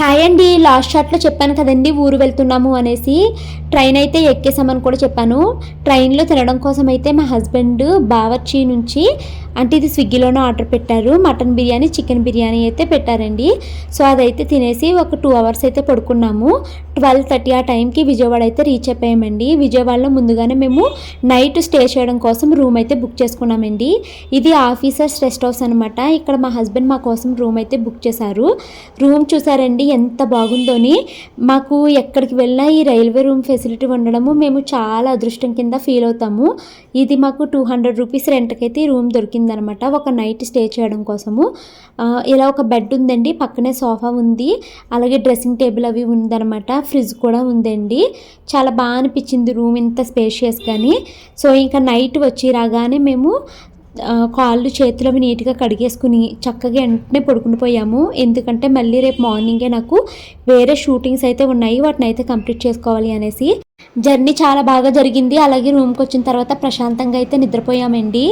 Hi అండి last షాట్లో చెప్పాను కదండి ఊరు వెళ్తున్నాము అనేసి. ట్రైన్ అయితే ఎక్కేసామని కూడా చెప్పాను. ట్రైన్లో తినడం కోసం అయితే మా హస్బెండ్ బావర్చి నుంచి అంటే ఇది స్విగ్గీలోనే ఆర్డర్ పెట్టారు. మటన్ బిర్యానీ చికెన్ బిర్యానీ అయితే పెట్టారండి. సో అదైతే తినేసి ఒక టూ అవర్స్ అయితే పడుకున్నాము. ట్వెల్వ్ థర్టీ ఆ టైంకి విజయవాడ అయితే రీచ్ అయిపోయామండి. విజయవాడలో ముందుగానే మేము నైట్ స్టే చేయడం కోసం రూమ్ అయితే బుక్ చేసుకున్నామండి. ఇది ఆఫీసర్స్ రెస్ట్ హౌస్ అనమాట ఇక్కడ మా హస్బెండ్ మా కోసం రూమ్ అయితే బుక్ చేశారు. రూమ్ చూసారండి ఎంత బాగుందోని మాకు ఎక్కడికి వెళ్ళినా ఈ రైల్వే రూమ్ ఫెసిలిటీ ఉండడము మేము చాలా అదృష్టం కింద ఫీల్ అవుతాము. ఇది మాకు టూ హండ్రెడ్ రూపీస్ రెంట్కి అయితే ఈ రూమ్ దొరికిందనమాట ఒక నైట్ స్టే చేయడం కోసము. ఇలా ఒక బెడ్ ఉందండి పక్కనే సోఫా ఉంది. అలాగే డ్రెస్సింగ్ టేబుల్ అవి ఉందన్నమాట. ఫ్రిడ్జ్ కూడా ఉందండి. చాలా బాగా అనిపించింది రూమ్ ఇంత స్పేషియస్ కానీ సో ఇంకా నైట్ వచ్చి రాగానే మేము కాళ్ళు చేతులు అవి నీట్గా కడిగేసుకుని చక్కగా వెంటనే పడుకుని పోయాము. ఎందుకంటే మళ్ళీ రేపు మార్నింగే నాకు వేరే షూటింగ్స్ అయితే ఉన్నాయి. వాటిని అయితే కంప్లీట్ చేసుకోవాలి అనేసి. జర్నీ చాలా బాగా జరిగింది. అలాగే రూమ్కి వచ్చిన తర్వాత ప్రశాంతంగా అయితే నిద్రపోయామండి.